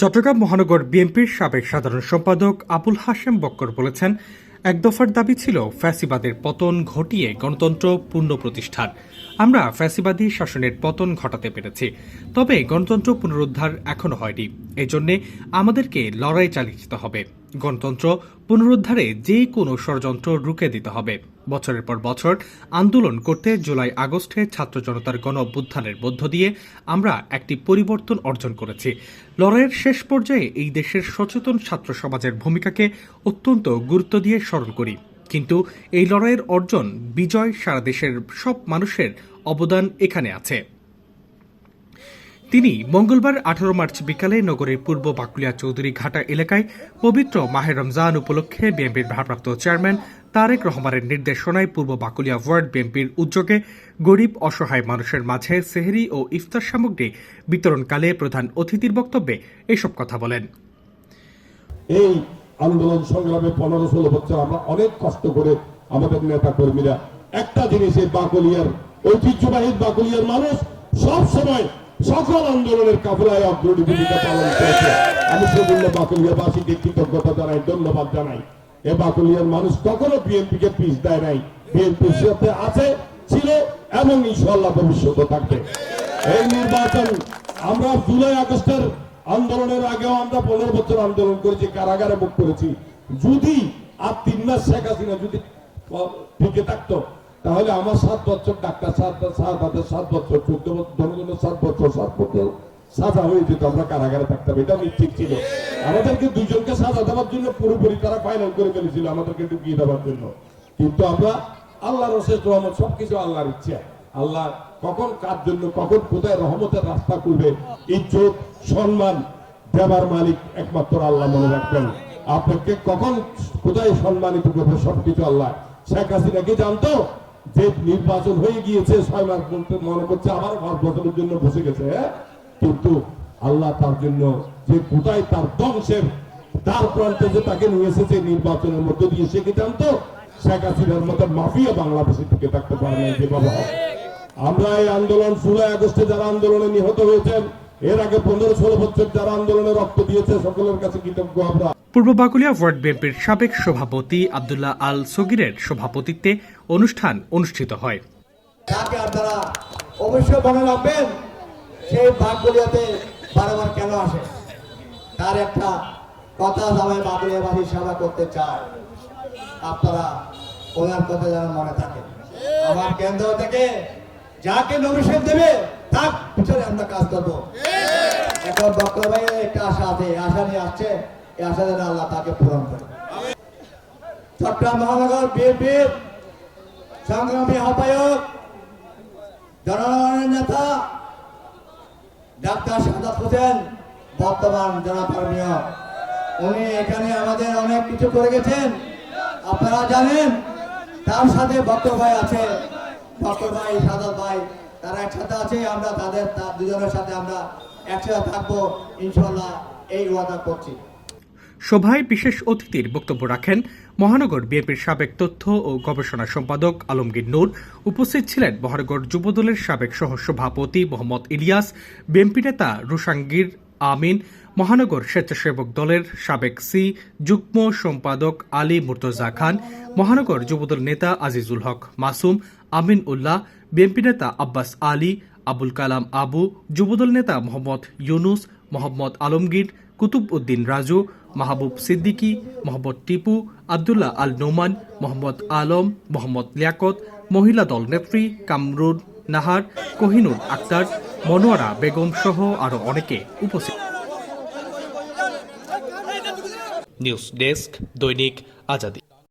চট্টগ্রাম মহানগর বিএনপির সাবেক সাধারণ সম্পাদক আবুল হাশেম বক্কর বলেছেন, এক দফার দাবি ছিল ফ্যাসিবাদের পতন ঘটিয়ে গণতন্ত্র পূর্ণ প্রতিষ্ঠার। আমরা ফ্যাসিবাদী শাসনের পতন ঘটাতে পেরেছি, তবে গণতন্ত্র পুনরুদ্ধার এখনও হয়নি। এজন্য আমাদেরকে লড়াই চালিয়ে যেতে হবে। গণতন্ত্র পুনরুদ্ধারে যে কোনো ষড়যন্ত্র রুখে দিতে হবে। বছরের পর বছর আন্দোলন করতে জুলাই আগস্টে ছাত্র জনতার গণ অভ্যুত্থানের মধ্য দিয়ে আমরা একটি পরিবর্তন অর্জন করেছি। লড়াইয়ের শেষ পর্যায়ে এই দেশের সচেতন ছাত্র সমাজের ভূমিকাকে অত্যন্ত গুরুত্ব দিয়ে স্মরণ করি। কিন্তু এই লড়াইয়ের অর্জন বিজয় সারা দেশের সব মানুষের অবদান এখানে আছে। তিনি মঙ্গলবার আঠারো মার্চ বিকালে নগরের পূর্ব বাকুলিয়া চৌধুরী ঘাটা এলাকায় পবিত্র মাহে রমজান উপলক্ষে বিএনপির ভারপ্রাপ্ত চেয়ারম্যান তারেক রহমানের নির্দেশনায় পূর্ব বাকুলিয়া ওয়ার্ড বিএনপির উদ্যোগে গরিব, অসহায় মানুষের মাঝে সেহরি ও ইফতার সামগ্রী বিতরণকালে প্রধান অতিথির বক্তব্যে এসব কথা বলেন। এই আন্দোলন সংগ্রামে পনেরো ষোলো বছর আমরা অনেক কষ্ট করে আমাদের নেতা কর্মীরা একটা জিনিস বাকলিয়ার ঐতিহ্যবাহী বাকলিয়ার মানুষ সব সময় সকল আন্দোলনের কাফলায় অগ্রণী ভূমিকা পালন করেছে। আমি সেজন্য বাকলিয়াবাসীকে কৃতজ্ঞতা জানাই, ধন্যবাদ জানাই। এ বাকলিয়ার মানুষ কখনো বিএনপি কে পিস দেয় নাই। বিএনপির সাথে আছে, ছিল এবং ইনশাল্লাহ ভবিষ্যতে থাকবে। এই নির্বাচন আমরা জুলাই আগস্টের আন্দোলনের আগেও আমরা পনেরো বছর আন্দোলন করেছি, কারাগারে মুখ করেছি। যদি আর তিন মাস শেখ হাসিনা যদি টিকে থাকতো তাহলে আমার সাত বছর ডাক্তার সাত সাত হাজার সাত বছর, চোদ্দ জনগণের সাত বছর সাত বছর। সাজা হয়ে যেত, আমরা কারাগারে থাকতাম, এটা নিশ্চিত ছিল। আমাদেরকে দুজনকে সাজা দেওয়ার জন্য পুরোপুরি তারা ফাইনাল করে ফেলেছিল, আমাদেরকে ঢুকিয়ে দেওয়ার জন্য। কিন্তু আমরা আল্লাহর রসের রহমত, সবকিছু আল্লাহর ইচ্ছা। আল্লাহ কখন কার জন্য, কখন কোথায় রহমতের রাস্তা করবে ইজ্জত, সম্মান দেবার মালিক একমাত্র আল্লাহ মনে রাখবেন। আপনাকে কখন কোথায় সম্মানিত করবে, সবকিছু আল্লাহ। শেখ হাসিনা কি জানতো? যে নির্বাচন হয়ে গিয়েছে ছয় মাস বলতে মনে করছে আবার পাঁচ বছরের জন্য বসে গেছে হ্যাঁ? কিন্তু আল্লাহ তার জন্য যে কোথায় তার ধ্বংসের তার প্রান্তে যে তাকে নিয়ে এসেছে নির্বাচনের মধ্য দিয়ে, সে কি জানতো শেখ হাসিনার মতো মাফিয়া বাংলাদেশে টিকে থাকতে পারে না যেভাবে হয়। আমরা এই আন্দোলন ষোলো আগস্টে যারা আন্দোলনে নিহত হয়েছেন এর আগে পনেরো ষোলো বছর যারা আন্দোলনে রক্ত দিয়েছে সকলের কাছে কৃতজ্ঞ আমরা। পূর্ব বাকুলিয়া ওয়ার্ড বিএনপির সাবেক সভাপতি আবদুল্লাহ আল সগিরের সভাপতিত্বে অনুষ্ঠান অনুষ্ঠিত হয়। যাকে আপনারা অবশ্যই মনে রাখবেন সেই বাঘগুলিয়াতে বারবার কেন আসে? তার একটা কথা সবাই বাঘগুলিয়াবাসী সেবা করতে চায়। আপনারা ওনার কথা যেন মনে থাকে। আমার কেন্দ্র থেকে যাকে নমিশন দেবে তার পিছনে আমরা কাজ করব। এখন বক্র ভাইয়ের একটা আশা আছে আশা নিয়ে আসছে, এই আশা যেন আল্লাহ তাকে পূরণ করে। চট্টগ্রাম মহানগর বিএনপির সংগ্রামী আহ্বায়ক, জনগণের নেতা, ডাক্তার সাদাত হোসেন, বর্তমান জনকর্মীয় উনি এখানে আমাদের অনেক কিছু করে গেছেন, আপনারা জানেন, তার সাথে বক্তর ভাই আছে। বক্তর ভাই, সাদাত ভাই তারা একসাথে আছে, আমরা তাদের দুজনের সাথে আমরা একসাথে থাকব ইনশাল্লাহ এই ওয়াদা করছি। সভায় বিশেষ অতিথির বক্তব্য রাখেন মহানগর বিএনপির সাবেক তথ্য ও গবেষণা সম্পাদক আলমগীর নূর, উপস্থিত ছিলেন মহানগর যুবদলের সাবেক সহ সভাপতি মোহাম্মদ ইলিয়াস, বিএনপি নেতা রুশাঙ্গীর আমিন, মহানগর স্বেচ্ছাসেবক দলের সাবেক সি, যুগ্ম সম্পাদক আলী মুর্তজা খান, মহানগর যুবদল নেতা আজিজুল হক মাসুম আমিন উল্লাহ বিএনপি নেতা আব্বাস আলী, আবুল কালাম আবু, যুবদল নেতা মোহাম্মদ ইউনুস, মোহাম্মদ আলমগীর, কুতুব উদ্দিন রাজু, মাহবুব সিদ্দিকী, মোহাম্মদ টিপু, আবদুল্লাহ আল নোমান, মোহাম্মদ আলম, মোহাম্মদ লিয়াকত, মহিলা দল নেত্রী কামরুন নাহার, কোহিনুর আক্তার, মনোয়ারা বেগম সহ আরও অনেকে উপস্থিত। নিউজ ডেস্ক দৈনিক আজাদি।